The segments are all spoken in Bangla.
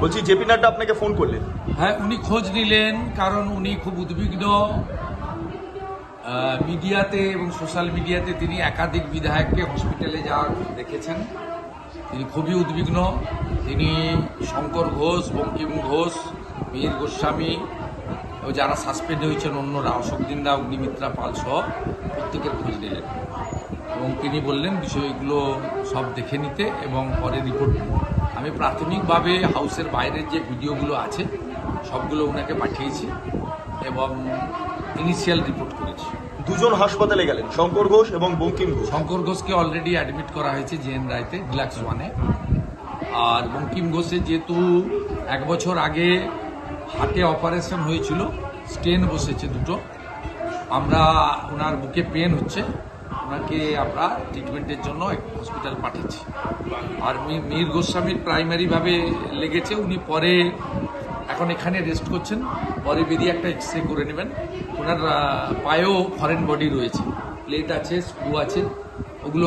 বলছি, জেপি নাড্ডা আপনাকে ফোন করলেন। হ্যাঁ উনি খোঁজ নিলেন, কারণ উনি খুব উদ্বিগ্ন। মিডিয়াতে এবং সোশ্যাল মিডিয়াতে তিনি একাধিক বিধায়ককে হসপিটালে যাওয়া দেখেছেন। তিনি খুবই উদ্বিগ্ন। তিনি শঙ্কর ঘোষ, বঙ্কিম ঘোষ, মীর গোস্বামী ও যারা সাসপেন্ড হয়েছেন অন্যরা অশোকদিন দা, অগ্নিমিত্রা পাল সহ প্রত্যেকের খোঁজ নিলেন। এবং তিনি বললেন, বিষয়গুলো সব দেখে নিতে এবং পরে রিপোর্ট আমি প্রাথমিকভাবে হাউসের বাইরের যে ভিডিওগুলো আছে সবগুলো ওনাকে পাঠিয়েছি এবং ইনিশিয়াল রিপোর্ট করেছি। দুজন হাসপাতালে গেলেন শঙ্কর ঘোষ এবং বঙ্কিম ঘোষ। শঙ্কর ঘোষকে অলরেডি অ্যাডমিট করা হয়েছে জেএন রায়তে ডিলাক্স ওয়ানে আর বঙ্কিম ঘোষের যেহেতু এক বছর আগে হাতে অপারেশন হয়েছিল স্টেন বসেছে দুটো। আমরা ওনার বুকে পেন হচ্ছে। ওনাকে আমরা ট্রিটমেন্টের জন্য হসপিটাল পাঠাচ্ছি। আর মীর গোস্বামীর প্রাইমারিভাবে লেগেছে, উনি পরে এখন এখানে রেস্ট করছেন। পরে বেরিয়ে একটা এক্স রে করে নেবেন। ওনার পায়েও ফরেন বডি রয়েছে। প্লেট আছে স্ক্রু আছে, ওগুলো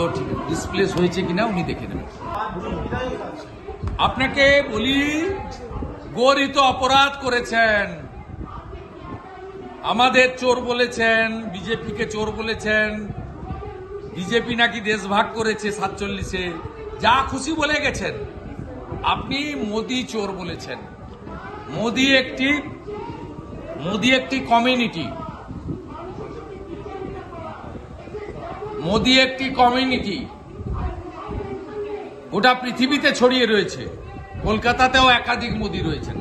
ডিসপ্লেস হয়েছে কিনা উনি দেখে নেবেন। আপনাকে বলি, গরিত অপরাধ করেছেন। আমাদের চোর বলেছেন, বিজেপিকে চোর বলেছেন। বিজেপি নাকি দেশ ভাগ করেছে সাতচল্লিশে? যা খুশি বলে গেছেন। আপনি মোদি চোর বলেছেন। মোদি একটি মোদি একটি কমিউনিটি মোদি একটি কমিউনিটি গোটা পৃথিবীতে ছড়িয়ে রয়েছে। কলকাতাতেও একাধিক মোদি রয়েছেন।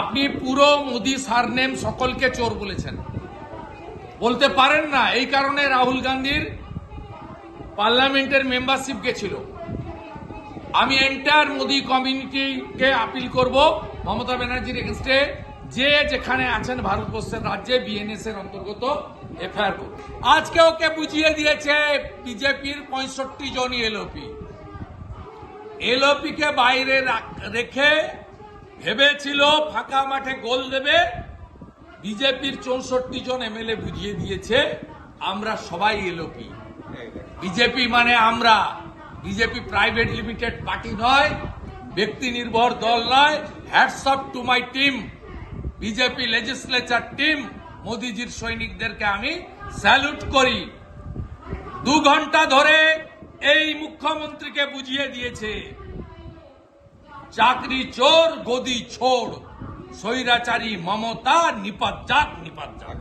আপনি পুরো মোদি সারনেম সকলকে চোর বলেছেন। বলতে পারেন না, এই কারণে রাহুল গান্ধীর পার্লামেন্টের মেম্বারশিপ গেছিল। আমি এন্টায়ার মোদি কমিউনিটিকে আপিল করব মমতা ব্যানার্জির এগেনস্টে যে যেখানে আছেন ভারতবর্ষের রাজ্যে বিএনএস এর অন্তর্গত, এফআইআর করুন। আজকে ওকে বুঝিয়ে দিয়েছে বিজেপির পঁয়ষট্টি জনই এলওপি এলওপি কে বাইরে রেখে ভেবেছিল ফাঁকা মাঠে গোল দেবে বিজেপির চৌষট্টি জন এমএলএ বুঝিয়ে দিয়েছে, আমরা সবাই এলওপি বিজেপি মানে আমরা। বিজেপি প্রাইভেট লিমিটেড পার্টি নয়, ব্যক্তি নির্ভর দল নয়। Hats off to my team BJP legislature team মোদিজির সৈনিকদেরকে আমি স্যালুট করি। দু ঘণ্টা ধরে এই মুখ্যমন্ত্রীকে বুঝিয়ে দিয়েছে, চাকরি চোর, গদি ছোড়। স্বৈরাচারী মমতা নিপাত যাক নিপাত যাক